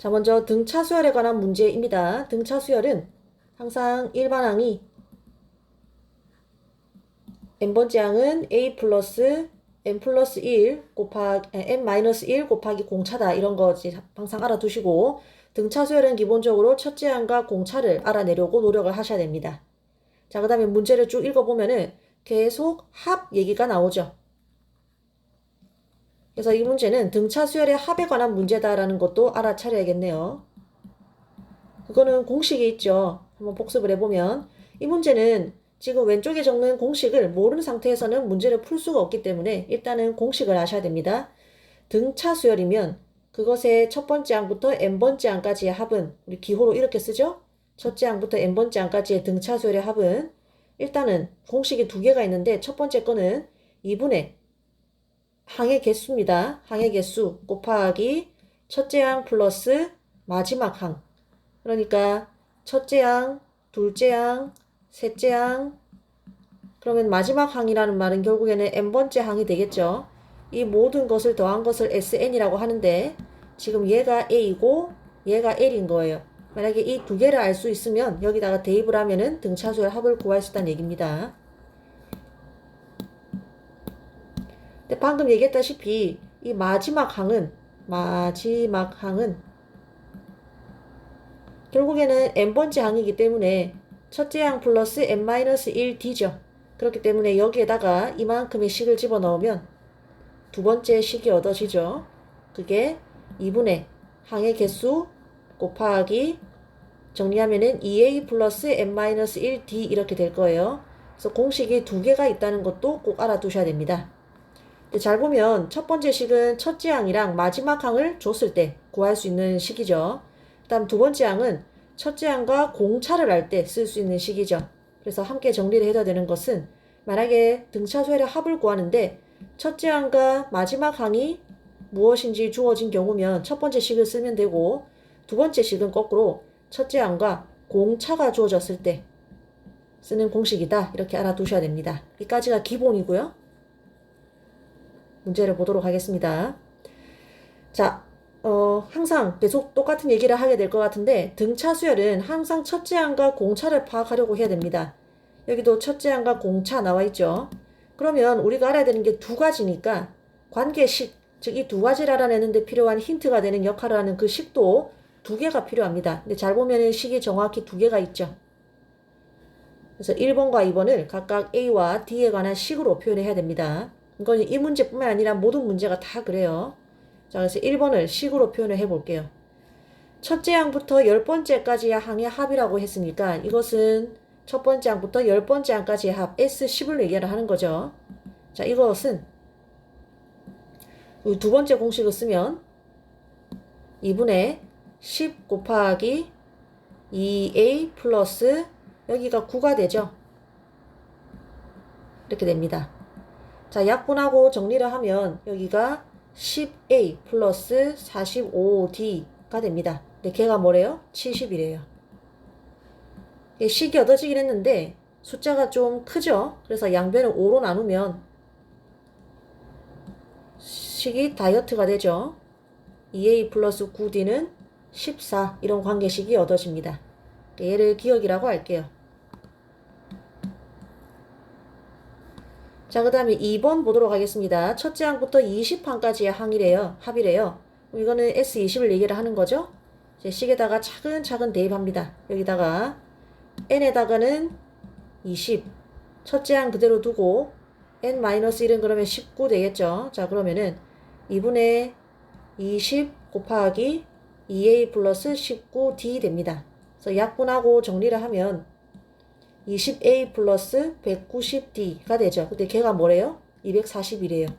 자, 먼저 등차 수열에 관한 문제입니다. 등차 수열은 항상 일반 항이 n번째 항은 a 플러스 n 플러스 1 곱하기 n 마이너스 1 곱하기 공차다 이런 거 이제 항상 알아두시고 등차 수열은 기본적으로 첫째 항과 공차를 알아내려고 노력을 하셔야 됩니다. 자, 그 다음에 문제를 쭉 읽어보면은 계속 합 얘기가 나오죠. 그래서 이 문제는 등차 수열의 합에 관한 문제다라는 것도 알아차려야겠네요. 그거는 공식이 있죠. 한번 복습을 해보면 이 문제는 지금 왼쪽에 적는 공식을 모르는 상태에서는 문제를 풀 수가 없기 때문에 일단은 공식을 아셔야 됩니다. 등차 수열이면 그것의 첫 번째 항부터 n번째 항까지의 합은 우리 기호로 이렇게 쓰죠. 첫째 항부터 n번째 항까지의 등차 수열의 합은 일단은 공식이 두 개가 있는데 첫 번째 거는 2분의 항의 개수입니다. 항의 개수 곱하기 첫째 항 플러스 마지막 항. 그러니까 첫째 항, 둘째 항, 셋째 항. 그러면 마지막 항이라는 말은 결국에는 n번째 항이 되겠죠. 이 모든 것을 더한 것을 sn이라고 하는데 지금 얘가 a이고 얘가 l인 거예요. 만약에 이 두 개를 알 수 있으면 여기다가 대입을 하면은 등차수의 합을 구할 수 있다는 얘기입니다. 근데 방금 얘기했다시피 이 마지막 항은 마지막 항은 결국에는 n번째 항이기 때문에 첫째 항 플러스 n-1d죠. 그렇기 때문에 여기에다가 이만큼의 식을 집어넣으면 두 번째 식이 얻어지죠. 그게 2분의 항의 개수 곱하기 정리하면은 2a 플러스 n-1d 이렇게 될 거예요. 그래서 공식이 두 개가 있다는 것도 꼭 알아두셔야 됩니다. 잘 보면 첫 번째 식은 첫째 항이랑 마지막 항을 줬을 때 구할 수 있는 식이죠. 그 다음 두 번째 항은 첫째 항과 공차를 할때쓸 수 있는 식이죠. 그래서 함께 정리를 해야 되는 것은 만약에 등차수열의 합을 구하는데 첫째 항과 마지막 항이 무엇인지 주어진 경우면 첫 번째 식을 쓰면 되고 두 번째 식은 거꾸로 첫째 항과 공차가 주어졌을 때 쓰는 공식이다. 이렇게 알아두셔야 됩니다. 이까지가 기본이고요. 문제를 보도록 하겠습니다. 자, 어, 항상 계속 똑같은 얘기를 하게 될 것 같은데 등차 수열은 항상 첫째 항과 공차를 파악하려고 해야 됩니다. 여기도 첫째 항과 공차 나와 있죠. 그러면 우리가 알아야 되는 게 두 가지니까 관계식, 즉 이 두 가지를 알아내는데 필요한 힌트가 되는 역할을 하는 그 식도 두 개가 필요합니다. 근데 잘 보면 식이 정확히 두 개가 있죠. 그래서 1번과 2번을 각각 A와 D에 관한 식으로 표현해야 됩니다. 이건 이 문제뿐만 아니라 모든 문제가 다 그래요. 자, 그래서 1번을 식으로 표현을 해볼게요. 첫째 항부터 열 번째까지의 항의 합이라고 했으니까 이것은 첫 번째 항부터 열 번째 항까지의 합 S10을 얘기를 하는 거죠. 자, 이것은 두 번째 공식을 쓰면 2분의 10 곱하기 2a 플러스 여기가 9가 되죠. 이렇게 됩니다. 자, 약분하고 정리를 하면 여기가 10a 플러스 45d가 됩니다. 근데 걔가 뭐래요? 70이래요. 식이 얻어지긴 했는데 숫자가 좀 크죠? 그래서 양변을 5로 나누면 식이 다이어트가 되죠. 2a 플러스 9d는 14 이런 관계식이 얻어집니다. 얘를 기억이라고 할게요. 자, 그 다음에 2번 보도록 하겠습니다. 첫째 항부터 20항까지의 항이래요. 합이래요. 이거는 S20을 얘기를 하는 거죠. 이제 식에다가 차근차근 대입합니다. 여기다가 n에다가는 20. 첫째 항 그대로 두고 n-1은 그러면 19 되겠죠. 자, 그러면은 2분의 20 곱하기 2a 플러스 19d 됩니다. 그래서 약분하고 정리를 하면 20a 플러스 190d가 되죠. 근데 걔가 뭐래요? 241이래요.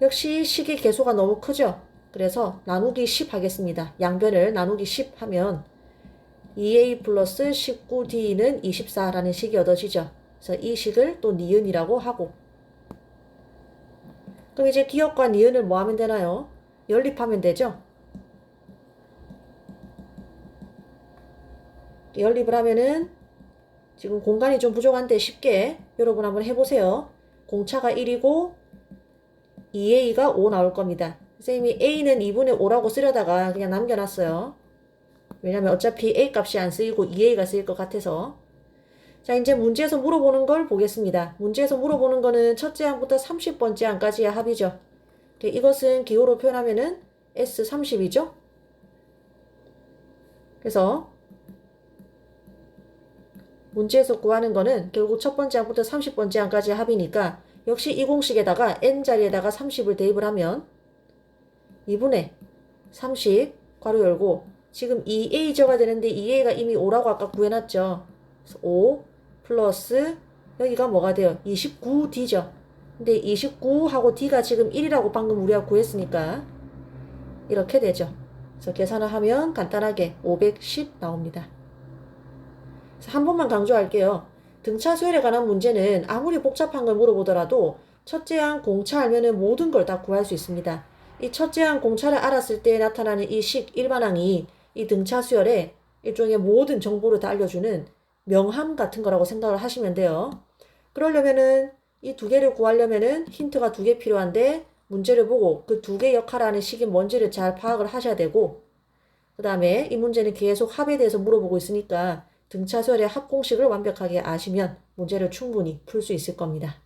역시 식의 개수가 너무 크죠? 그래서 나누기 10 하겠습니다. 양변을 나누기 10 하면 2a 플러스 19d는 24라는 식이 얻어지죠. 그래서 이 식을 또 니은이라고 하고 그럼 이제 기억과 니은을 뭐 하면 되나요? 연립하면 되죠. 연립을 하면은 지금 공간이 좀 부족한데 쉽게 여러분 한번 해보세요. 공차가 1이고 2a가 5 나올 겁니다. 선생님이 a는 2분의 5라고 쓰려다가 그냥 남겨놨어요. 왜냐면 어차피 a 값이 안 쓰이고 2a가 쓰일 것 같아서. 자, 이제 문제에서 물어보는 걸 보겠습니다. 문제에서 물어보는 거는 첫째 항부터 30번째 항까지의 합이죠. 네, 이것은 기호로 표현하면은 S30이죠. 그래서 문제에서 구하는 거는 결국 첫 번째 항부터 30번째 항까지의 합이니까 역시 이 공식에다가 n 자리에다가 30을 대입을 하면 2분의 30 괄호 열고 지금 2a저가 되는데 2a가 이미 5라고 아까 구해놨죠. 그래서 5 플러스 여기가 뭐가 돼요? 29d죠. 근데 29하고 d가 지금 1이라고 방금 우리가 구했으니까 이렇게 되죠. 그래서 계산을 하면 간단하게 510 나옵니다. 한 번만 강조할게요. 등차 수열에 관한 문제는 아무리 복잡한 걸 물어보더라도 첫째 항 공차 알면은 모든 걸 다 구할 수 있습니다. 이 첫째 항 공차를 알았을 때 나타나는 이 식 일반항이 이 등차 수열에 일종의 모든 정보를 다 알려주는 명함 같은 거라고 생각을 하시면 돼요. 그러려면은 이 두 개를 구하려면은 힌트가 두 개 필요한데 문제를 보고 그 두 개 역할하는 식이 뭔지를 잘 파악을 하셔야 되고 그 다음에 이 문제는 계속 합에 대해서 물어보고 있으니까 등차수열의 합 공식을 완벽하게 아시면 문제를 충분히 풀 수 있을 겁니다.